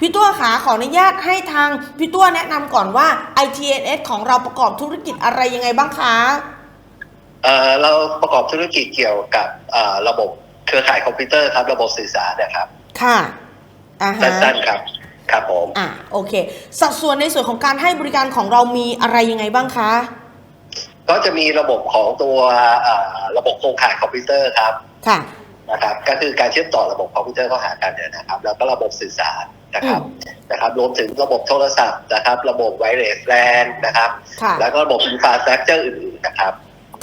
พี่ตัวขาขออนุญาตให้ทางพี่ตัวแนะนำก่อนว่า ITNS ของเราประกอบธุรกิจอะไรยังไงบ้างคะ เอ่อเราประกอบธุรกิจเกี่ยวกับเอ่อระบบเครือข่ายคอมพิวเตอร์ครับ ระบบสื่อสารนะครับค่ะอ่าฮะสั้นๆครับครับผมอะโอเค สัดส่วนในส่วนของการให้บริการของเรามีอะไรยังไงบ้างคะ ก็จะมีระบบของตัวเอ่อระบบโครงข่ายคอมพิวเตอร์ครับค่ะ นะครับ ก็คือการเชื่อมต่อระบบคอมพิวเตอร์เข้าหากันเนี่ยนะครับ แล้วก็ระบบสื่อสาร นะครับนะครับรวมถึงระบบโทรศัพท์นะครับ ระบบไวเลสแลนนะครับค่ะแล้วก็ระบบอินฟราสตรักเจอร์อื่นๆนะครับ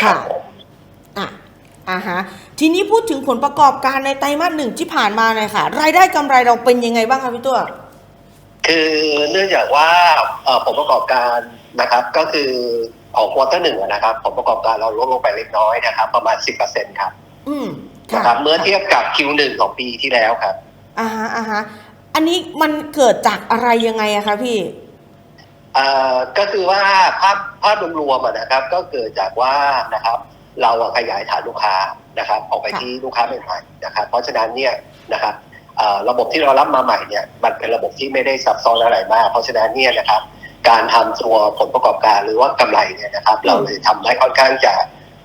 ค่ะรับผมอะอ่าฮะทีนี้พูดถึงผลประกอบการในไตรมาสหนึ่งที่ผ่านมาหน่อยค่ะ รายได้กำไรเราเป็นยังไงบ้างคะพี่ตัว คือเนื่องจากว่าเอ่อผลประกอบการนะครับ ก็คือของควอเตอร์หนึ่งนะครับผลประกอบการเราลดลงไปเล็กน้อยนะครับ ประมาณ10%ครับ อืมนะครับเมื่อเทียบกับ Q1 ของปีที่แล้วครับอ่าฮะอ่าฮะ อันนี้มันเกิดจากอะไรยังไงอะคะพี่เอ่อก็คือว่าภาพภาพรวมๆอะนะครับ ก็เกิดจากว่านะครับ เราอะขยายฐานลูกค้านะครับ ออกไปที่ลูกค้าใหม่ๆนะครับ เพราะฉะนั้นเนี่ยนะครับเอ่อระบบที่เรารับมาใหม่เนี่ยมันเป็นระบบที่ไม่ได้ซับซ้อนอะไรมาก เพราะฉะนั้นเนี่ยนะครับ การทำตัวผลประกอบการหรือว่ากำไรเนี่ยนะครับ เราเลยทำได้ค่อนข้างจะ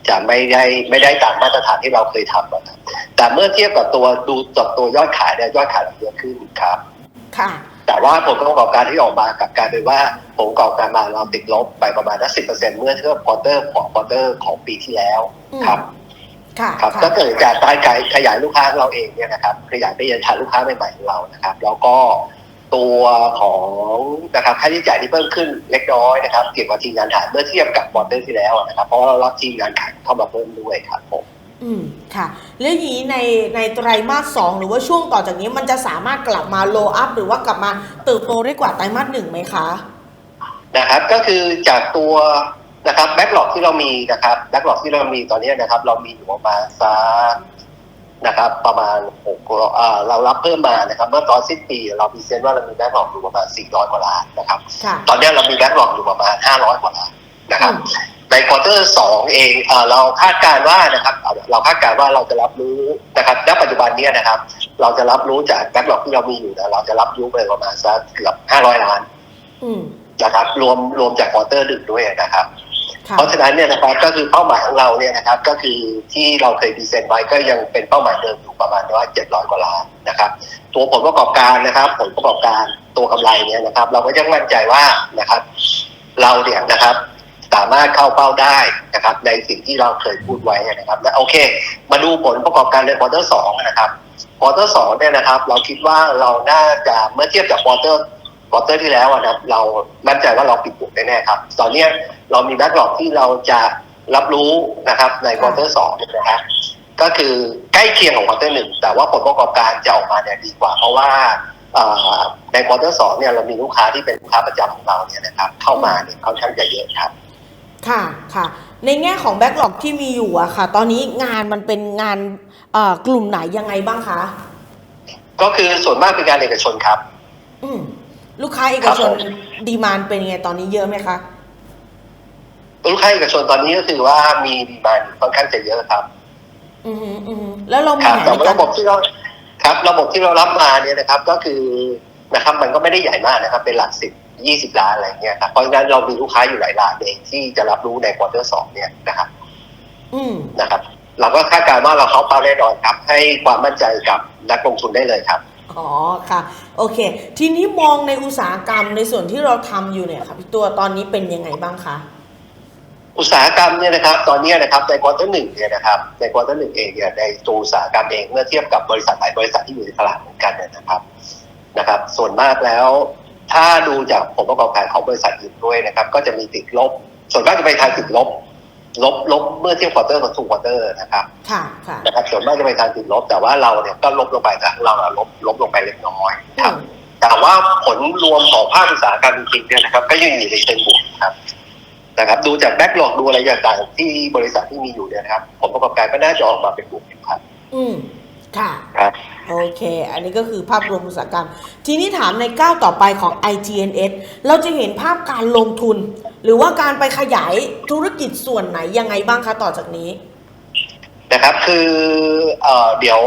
จะไม่ได้ไม่ได้ตามมาตรฐานที่เราเคยทำอะครับ แต่เมื่อเทียบกับตัวดูจากตัวยอดขายเนี่ยยอดขายเราเยอะขึ้นครับ ค่ะ แต่ว่าผลประกอบการที่ออกมากลับกลารเป็นว่าผลประกอบการมาเราติดลบไปประมาณสิบเปอร์เซ็นเมื่อเทียบควอเตอร์ของควอเตอร์ของปีที่แล้วอืมครับค่ะครับค่ะก็เกิดจากการขยขยายลูกค้าของเราเองเนี่ยนะครับขยายไปยังฐานลูกค้าใหม่ๆของเรานะครับ แล้วก็ตัวของนะครับค่าใช้จ่ายที่เพิ่มขึ้นเล็กน้อยนะครับ เกี่ยวกับทีมงานฐานเมื่อเทียบกับควอเตอร์ที่แล้วนะครับ เพราะว่าเรารับทีมงานขายเข้ามาเพิ่มด้วยครับผม อืมค่ะ แล้วอย่างนี้ในในไตรมาสสองหรือว่าช่วงต่อจากนี้มันจะสามารถกลับมาโลอัพหรือว่ากลับมาเติบโตได้กว่าไตรมาสหนึ่งไหมคะนะครับก็คือจากตัวนะครับแบ็กหลอกที่เรามีนะครับแบ็กหลอกที่เรามีตอนนี้นะครับ เรามีอยู่ประมาณสักนะครับประมาณหกอ่าเรารับเพิ่มมานะครับเมื่อตอนสิ้นปี เรามีเซนว่าเรามีแบ็กหลอกอยู่ประมาณ400กว่าล้านนะครับค่ะตอนนี้เรามีแบ็กหลอกอยู่ประมาณ500กว่าล้านนะครับอืม ในควอเตอร์สองเองเอ่อเราคาดการณ์ว่านะครับเอาเราคาดการณ์ว่าเราจะรับรู้นะครับณปัจจุบันเนี้นะครับ เราจะรับรู้จากแบ็กหลอกที่เรามีอยู่นะเราจะรับรู้ไปประมาณสักเกือบ500ล้านอืมนะครับ รวมรวมจากควอเตอร์หนึ่งด้วยนะครับค่ะเพราะฉะนั้นเนี่ยนะครับก็คือเป้าหมายของเราเนี่ยนะครับ ก็คือที่เราเคยดีเซนไว้ก็ยังเป็นเป้าหมายเดิมอยู่ประมาณว่า700กว่าล้านนะครับ ตัวผลประกอบการนะครับ ผลประกอบการตัวกำไรเนี่ยนะครับ เราก็ยังมั่นใจว่านะครับ เราเนี่ยนะครับสามารถเข้าเป้าได้นะครับ ในสิ่งที่เราเคยพูดไว้นะครับและโอเค มาดูผลประกอบการในควอเตอร์สองนะครับควอเตอร์สองเนี่ยนะครับ เราคิดว่าเราน่าจะเมื่อเทียบจากควอเตอร์ควอเตอร์ที่แล้วนะครับเรามั่นใจว่าเราปิดบวกแน่ๆครับตอนนี้เรามีแบ็กหลอกที่เราจะรับรู้นะครับในควอเตอร์สองนี่นะครับก็คือใกล้เคียงของควอเตอร์หนึ่งแต่ว่าผลประกอบการจะออกมาเนี่ยดีกว่า เพราะว่าในควอเตอร์สองเนี่ยเรามีลูกค้าที่เป็นลูกค้าประจำของเราเนี่ยนะครับเข้ามาเนี่ยค่อนข้างจะเยอะครับ ค่ะค่ะ ในแง่ของแบ็กหลอกที่มีอยู่อะค่ะ ตอนนี้งานมันเป็นงานเอ่อกลุ่มไหนยังไงบ้างคะ ก็คือส่วนมากเป็นงานเอกชนครับ อืมลูกค้าเอกชนครับผมดีมานเป็นยังไงตอนนี้เยอะไหมคะลูกค้าเอกชนตอนนี้ก็คือว่ามีดีมานค่อนข้างจะเยอะครับ อือหืออือหือแล้วเราคมีรับแผนแต่ในการระบบที่เราครับ ระบบที่เรารับมาเนี่ยนะครับ ก็คือนะครับ มันก็ไม่ได้ใหญ่มากนะครับ เป็นหลักสิบ ยี่สิบล้านอะไรเงี้ยครับเพราะฉะนั้นเรามีลูกค้าอยู่หลายรายเองที่จะรับรู้ในควอเตอร์สองเนี่ยนะครับอืมนะครับ เราก็คาดการณ์ว่าเราเข้าเป้าแน่นอนครับ ให้ความมั่นใจกับนักลงทุนได้เลยครับอ๋อค่ะ โอเค ทีนี้มองในอุตสาหกรรมในส่วนที่เราทำอยู่เนี่ยค่ะพี่ตัวตอนนี้เป็นยังไงบ้างคะอุตสาหกรรมเนี่ยนะครับตอนนี้นะครับในควอเตอร์หนึ่งเนี่ยนะครับในควอเตอร์หนึ่งเองเนี่ยในตัวอุตสาหกรรมเองเมื่อเทียบกับบริษัทหลายบริษัทที่อยู่ในตลาดเหมือนกันเนี่ยนะครับนะครับ ส่วนมากแล้ว ถ้าดูจากผลประกอบการของบริษัทอื่นด้วยนะครับ ก็จะมีติดลบ ส่วนมากจะไปทางติดลบ ลบลบเมื่อเทียบควอเตอร์กับทูควอเตอร์นะครับ ค่ะค่ะนะครับส่วนมากจะไปทางติดลบ แต่ว่าเราเนี่ยก็ลบลงไปแต่ของเราอะลบลบลงไปเล็กน้อยครับ แต่ว่าผลรวมของภาคอุตสาหกรรมจริงๆเนี่ยนะครับ ก็ยังอยู่ในเชิงบวกครับนะครับดูจากแบ็กหลอกดูอะไรต่างๆที่บริษัทที่มีอยู่เนี่ยนะครับ ผลประกอบการก็น่าจะออกมาเป็นบวกอยู่ครับ อืม ค่ะ ครับ โอเค อันนี้ก็คือภาพรวมอุตสาหกรรม ทีนี้ถามในก้าวต่อไปของ IGNS เราจะเห็นภาพการลงทุน หรือว่าการไปขยายธุรกิจส่วนไหนยังไงบ้างคะต่อจากนี้ นะครับ คือเอ่อเดี๋ยว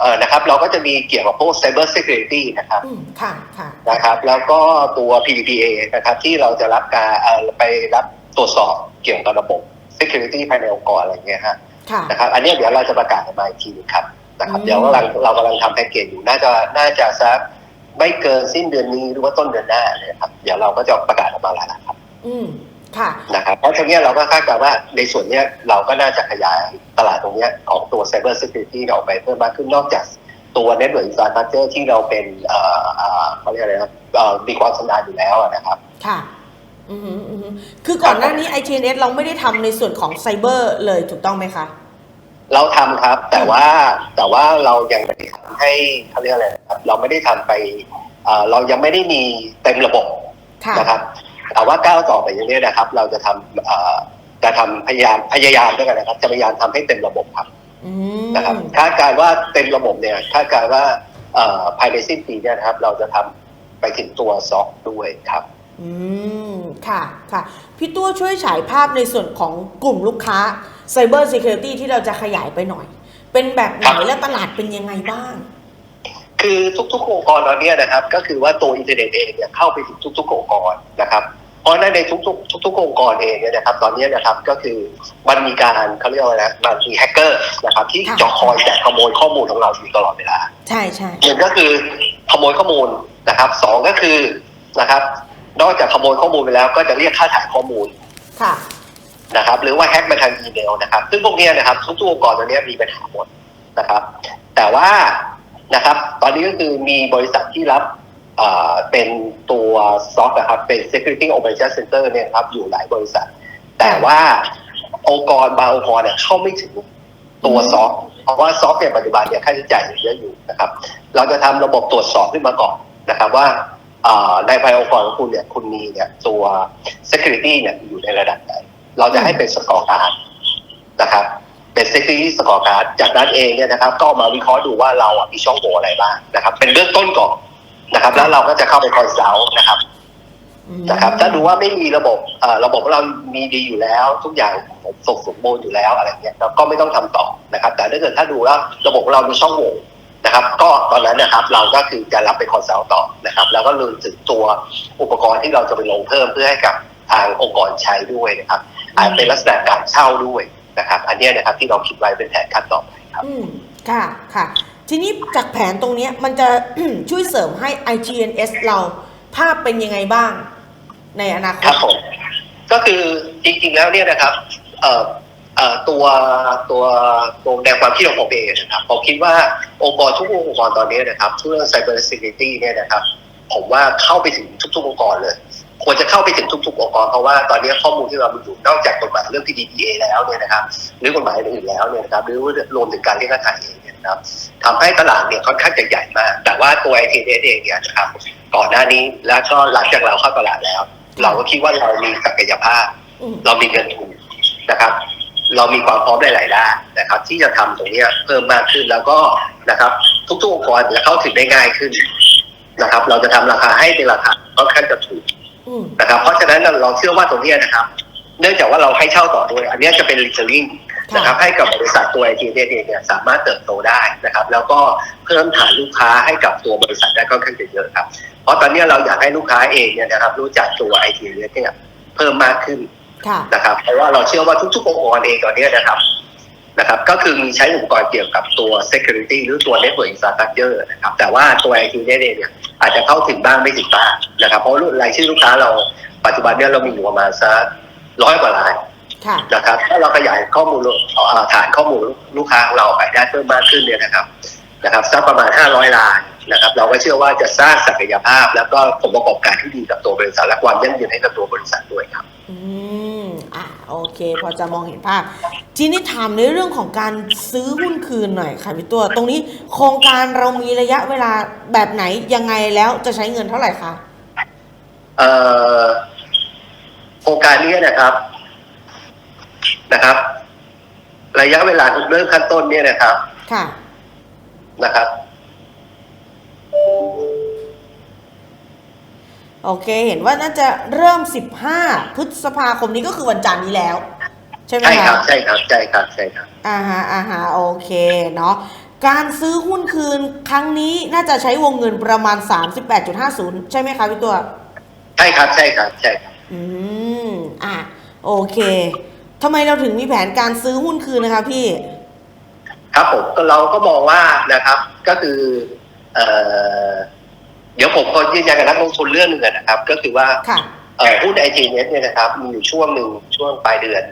เอ่อนะครับ เราก็จะมีเกี่ยวกับพวก cyber security นะครับ อืมค่ะ ค่ะ นะครับ แล้วก็ตัว PDPA นะครับ ที่เราจะรับการเอ่อไปรับตรวจสอบเกี่ยวกับระบบ security ภายในองค์กรอะไรเงี้ยฮะ ค่ะ นะครับ อันเนี้ยเดี๋ยวเราจะประกาศออกมาอีกทีหนึงครับ นะครับอืมเดี๋ยวกำลังเรากำลังทำแพ็กเกจอยู่น่าจะน่าจะสักไม่เกินสิ้นเดือนนี้หรือว่าต้นเดือนหน้าเนี่ยครับ เดี๋ยวเราก็จะประกาศออกมาแล้วนะครับ อืมค่ะนะครับเพราะตรงเนี้ยเราก็คาดการณ์ว่าในส่วนเนี้ยเราก็น่าจะขยายตลาดตรงเนี้ยของตัว cyber security ออกไปเพิ่มมากขึ้นนอกจากตัว network infrastructure ที่เราเป็นเอ่อเอ่อเขาเรียกอะไรนะเอ่อมีความชำนาญอยู่แล้วอะนะครับค่ะอือหืออือหือคือก่อนหน้านี้ ITNS เราไม่ได้ทำในส่วนของไซเบอร์เลยถูกต้องไหมคะ เราทำครับ แต่ว่าแต่ว่าเรายังไม่ได้ทำให้เขาเรียกอะไรนะครับเราไม่ได้ทำไปเอ่อเรายังไม่ได้มีเต็มระบบค่ะ นะครับแต่ว่าก้าวต่อไปอย่างนี้นะครับ เราจะทำเอ่อจะทำพยายามพยายามด้วยกันนะครับ จะพยายามทำให้เต็มระบบครับอืมนะครับคาดการณ์ว่าเต็มระบบเนี่ยคาดการณ์ว่าเอ่อภายในสิ้นปีเนี่ยนะครับ เราจะทำไปถึงตัวซอฟด้วยครับ อืม ค่ะ ค่ะ พี่ตัวช่วยฉายภาพในส่วนของกลุ่มลูกค้า Cyber Security ที่เราจะขยายไปหน่อย เป็นแบบไหนครับและตลาดเป็นยังไงบ้าง คือทุกๆองค์กรตอนเนี้ยนะครับ ก็คือว่าตัวอินเทอร์เน็ตเองเนี่ยเข้าไปถึงทุกๆองค์กรนะครับ เพราะฉะนั้นในทุกๆทุกๆองค์กรเองเนี่ยนะครับ ตอนเนี้ยนะครับก็คือมันมีการเขาเรียกว่าอะไรนะมันมีแฮกเกอร์นะครับ ที่ค่ะจะคอยแจกขโมยข้อมูลของเราอยู่ตลอดเวลา ใช่ใช่หนึ่งก็คือขโมยข้อมูลนะครับสองก็คือนะครับ นอกจากขโมยข้อมูลไปแล้ว ก็จะเรียกค่าถ่ายข้อมูลค่ะ นะครับ หรือว่าแฮ็กมาทางอีเมลนะครับ ซึ่งพวกเนี้ยนะครับทุกๆองค์กรตอนเนี้ยมีปัญหาหมดนะครับ แต่ว่านะครับ ตอนนี้ก็คือมีบริษัทที่รับเอ่อเป็นตัวซอฟต์นะครับเป็น Security Operation Center เนี่ยครับอยู่หลายบริษัท แต่ว่าองค์กรบางองค์กรเนี่ยเข้าไม่ถึงตัวอืมซอฟต์เพราะว่าซอฟต์เนี่ยปัจจุบันเนี่ยค่าใช้จ่ายเยอะอยู่นะครับ เราจะทำระบบตรวจสอบขึ้นมาก่อนนะครับว่าเอ่อ ในภายองค์กรของคุณเนี่ยคุณมีเนี่ยตัว security เนี่ยอยู่ในระดับไหน เราจะให้เป็นสกอร์การ์ดนะครับ เป็น security สกอร์การ์ดจากนั้นเองเนี่ยนะครับ ก็มาวิเคราะห์ดูว่าเราอะมีช่องโหว่อะไรบ้างนะครับ เป็นเบื้องต้นก่อนนะครับ แล้วเราก็จะเข้าไปคอยเซานะครับนะครับ ถ้าดูว่าไม่มีระบบระบบของเรามีดีอยู่แล้ว ทุกอย่างสมสมบูรณ์อยู่แล้วอะไรเงี้ยเราก็ไม่ต้องทำต่อนะครับ แต่ถ้าเกิดถ้าดูแล้วระบบของเรามีช่องโหว่ นะครับ ก็ตอนนั้นนะครับเราก็คือจะรับไปคอนซัลท์ต่อนะครับ แล้วก็รวมถึงตัวอุปกรณ์ที่เราจะไปลงเพิ่มเพื่อให้กับทางองค์กรใช้ด้วยนะครับอาจเป็นลักษณะการเช่าด้วยนะครับ อันเนี้ยนะครับที่เราคิดไว้เป็นแผนขั้นต่อไปครับอืมค่ะค่ะ ทีนี้จากแผนตรงเนี้ยมันจะช่วยเสริมให้ IGNS เราภาพเป็นยังไงบ้าง ในอนาคครัตบผมก็คือจริงๆแล้วเนี่ยนะครับเอ่อเอ่อ ตัวตัวตัวแนวความคิดของผมเองนะครับผมคิดว่าองค์กรทุกองค์กรตอนนี้นะครับเรื่อง cyber security เนี่ยนะครับ ผมว่าเข้าไปถึงทุก ๆ องค์กรเลย ควรจะเข้าไปถึงทุก ๆ องค์กรเพราะว่าตอนนี้ข้อมูลที่เรามีอยู่นอกจากกฎหมายเรื่อง PDPA แล้วเนี่ยนะครับหรือกฎหมายอื่นๆแล้วเนี่ยนะครับหรือว่ารวมถึงการเรียกค่าถ่ายเองเนี่ยนะครับทำให้ตลาดเนี่ยค่อนข้างจะใหญ่มาก แต่ว่าตัว ITS เองเนี่ยนะครับก่อนหน้านี้แล้วก็หลังจากเราเข้าตลาดแล้ว เราก็คิดว่าเรามีศักยภาพอืมเรามีเงินทุนนะครับ เรามีความพร้อมในหลายด้านนะครับ ที่จะทำตรงเนี้ยเพิ่มมากขึ้นแล้วก็นะครับ ทุกๆองค์กรจะเข้าถึงได้ง่ายขึ้นนะครับ เราจะทำราคาให้เป็นราคาค่อนข้างจะถูกอืมนะครับ เพราะฉะนั้นเราเชื่อว่าตรงเนี้ยนะครับ เนื่องจากว่าเราให้เช่าต่อด้วย อันเนี้ยจะเป็น recurring นะครับ ให้กับบริษัทตัวไอทีเองเนี่ยสามารถเติบโตได้นะครับ แล้วก็เพิ่มฐานลูกค้าให้กับตัวบริษัทได้ค่อนข้างจะเยอะครับ เพราะตอนเนี้ยเราอยากให้ลูกค้าเองเนี่ยนะครับ รู้จักตัวไอทีเนี่ยเพิ่มมากขึ้นค่ะ นะครับ เพราะว่าเราเชื่อว่าทุกๆองค์กรเองตอนนี้นะครับนะครับ ก็คือมีใช้อุปกรณ์เกี่ยวกับตัว security หรือตัว network infrastructure นะครับ แต่ว่าตัว IT เนี่ยเนี่ยอาจจะเข้าถึงบ้างไม่ถึงบ้างนะครับ เพราะรายชื่อลูกค้าเราปัจจุบันเนี่ยเรามีอยู่ประมาณสักร้อยกว่ารายค่ะนะครับ ถ้าเราขยายข้อมูลเอ่อฐานข้อมูลลูกค้าของเราไปได้เพิ่มมากขึ้นเนี่ยนะครับ นะครับสักประมาณ 500รายนะครับ เราก็เชื่อว่าจะสร้างศักยภาพ แล้วก็ผลประกอบการที่ดีกับตัวบริษัทและความยั่งยืนให้กับตัวบริษัทด้วยครับ อืม อะโอเค พอจะมองเห็นภาพทีนี้ถามในเรื่องของการซื้อหุ้นคืนหน่อยค่ะพี่ตัว ตรงนี้โครงการเรามีระยะเวลาแบบไหนยังไงแล้วจะใช้เงินเท่าไหร่คะเอ่อโครงการนี้นะครับ นะครับ ระยะเวลาเริ่มขั้นต้นเนี่ยนะครับ ค่ะนะครับ โอเค เห็นว่าน่าจะเริ่ม 15 พฤษภาคมนี้ก็คือวันจันทร์นี้แล้ว ใช่ไหมใช่ครัคะบใช่ครับใช่ครับใช่ครับอ่าฮะอ่าฮะโอเคเนาะการซื้อหุ้นคืนครั้งนี้น่าจะใช้วงเงินประมาณ 38.50 ใช่ไหมคะพี่ตัว ใช่ครับใช่ครับใช่ครับอืม อะ โอเค ทำไมเราถึงมีแผนการซื้อหุ้นคืนนะคะพี่ ครับผมก็เราก็มองว่านะครับก็คือเอ่อ เดี๋ยวผมขอยืนยันกับนักลงทุนเรื่องหนึ่งอะนะครับ ก็คือว่าค่ะเอ่อหุ้นไอทีเน็ตเนี่ยนะครับ มีอยู่ช่วงหนึ่งช่วงปลายเดือน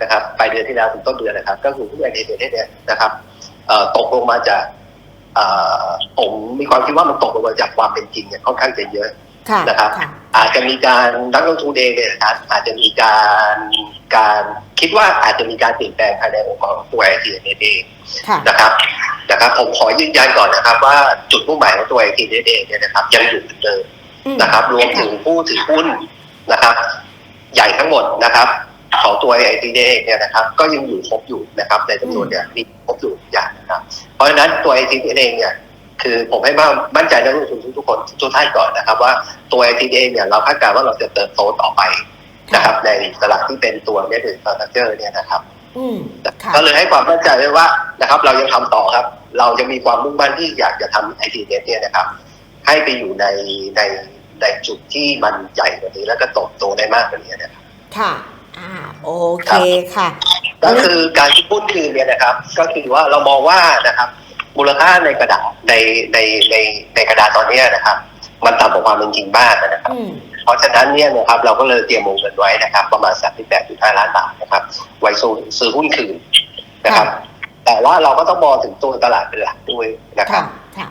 นะครับปลายเดือนที่แล้วถึงต้นเดือนนะครับ ก็คือหุ้นไอทีเน็ตเนี่ยนะครับเอ่อตกลงมาจากเอ่อผมมีความคิดว่ามันตกลงมาจากความเป็นจริงเนี่ยค่อนข้างจะเยอะค่ะ นะครับค่ะอาจจะมีการนักลงทุนเองเนี่ยนะครับอาจจะมีการการคิดว่าอาจจะมีการเปลี่ยนแปลงภายในองค์กรของตัวไอทีเน็ตเองค่ะนะครับนะครับผมขอยืนยันก่อนนะครับ ว่าจุดมุ่งหมายของตัวไอทีเน็ตเองเนี่ยนะครับ ยังอยู่เหมือนเดิมอืมนะครับรวมถึงผู้ถือหุ้นนะครับ ใหญ่ทั้งหมดนะครับของตัวไอทีเองเนี่ยนะครับ ก็ยังอยู่ครบอยู่นะครับในจำนวนเนี่ยมีครบอยู่อย่างนะครับ เพราะฉะนั้นตัวไอทีเองเนี่ย คือผมให้มั่นมั่นใจนักลงทุนทุกๆคนทุกท่านก่อนนะครับ ว่าตัวไอทีเองเนี่ยเราคาดการณ์ว่าเราจะเติบโตต่อไปนะครับ ในตลาดที่เป็นตัวเน็ตหรือ i n f r a เนี่ยนะครับอืมค่ะก็เลยให้ความมั่นใจไว้ว่านะครับ เรายังทำต่อครับ เรายังมีความมุ่งมั่นที่อยากจะทำไอทีเน็ตเนี่ยนะครับ ให้ไปอยู่ในในในจุดที่มันใหญ่กว่านี้แล้วก็โตโตได้มากกว่านี้นะครับค่ะอ่าโอเคค่ะ ก็คือการที่พูดคืนเนี่ยนะครับ ก็คือว่าเรามองว่านะครับ มูลค่าในกระดาษในในในในกระดาษตอนเนี้ยนะครับ มันต่ำกว่าความเป็นจริงมากนะครับอืมเพราะฉะนั้นเนี่ยนะครับเราก็เลยเตรียมวงเงินไว้นะครับ ประมาณ38.5ล้านบาทนะครับ ไว้ซื้อซื้อหุ้นคืนนะครับ แต่ว่าเราก็ต้องมองถึงตัวตลาดเป็นหลักด้วยนะครัค่ะบค่ะ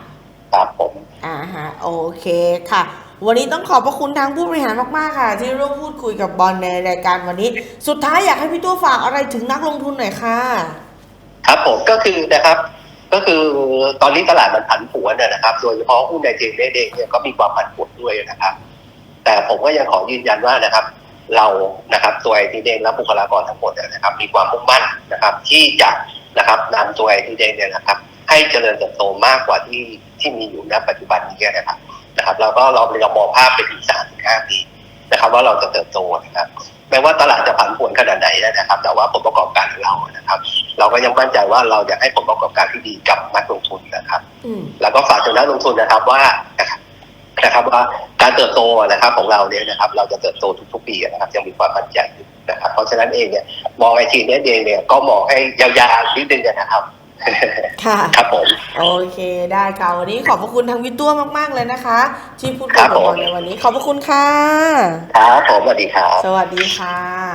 ครับผมอ่าฮะโอเคค่ะวันนี้ต้องขอบพระคุณทางผู้บริหารมาก ๆ ค่ะ ที่ร่วมพูดคุยกับบอลในรายการวันนี้ สุดท้ายอยากให้พี่ตัวฝากอะไรถึงนักลงทุนหน่อยค่ะ ครับผมก็คือนะครับ ก็คือตอนนี้ตลาดมันผันผวนนะครับ โดยเฉพาะหุ้นในเทรดเองเนี่ยก็มีความผันผวนด้วยนะครับ แต่ผมก็ยังขอยืนยันว่านะครับ เรานะครับตัวไอทีเดงและบุคลากรทั้งหมดนะครับ มีความมุ่งมั่นนะครับ ที่จะนะครับนำตัวไอทีเดงเนี่ยนะครับ ให้เจริญเติบโตมากกว่าที่ที่มีอยู่ณปัจจุบันนี้นะครับนะครับแล้วก็เราเรามองภาพไปถึงสามถึงห้าปีนะครับ ว่าเราจะเติบโตนะครับแม้ว่าตลาดจะผันผวนขนาดไหนนะครับ แต่ว่าผลประกอบการของเรานะครับ เราก็ยังมั่นใจว่าเราอยากให้ผลประกอบการที่ดีกับนักลงทุนนะครับอืมแล้วก็ฝากถึงนักลงทุนนะครับว่านะครับนะครับว่าการเติบโตนะครับของเราเนี่ยนะครับ เราจะเติบโตทุกๆปีนะครับ ยังมีความมั่นใจอยู่นะครับ เพราะฉะนั้นเองเนี่ยมองไอทีเนี่ยเองเนี่ยก็มองให้ยาวๆนิดนึงนะครับค่ะครับผมโอเคได้ค่ะวันนี้ขอบพระคุณทางวิตัวมาก ๆ เลยนะคะที่พูดคุยครักับบผมบอลในวันนี้ ขอบพระคุณค่ะครับผมสวัสดีครับสวัสดีค่ะ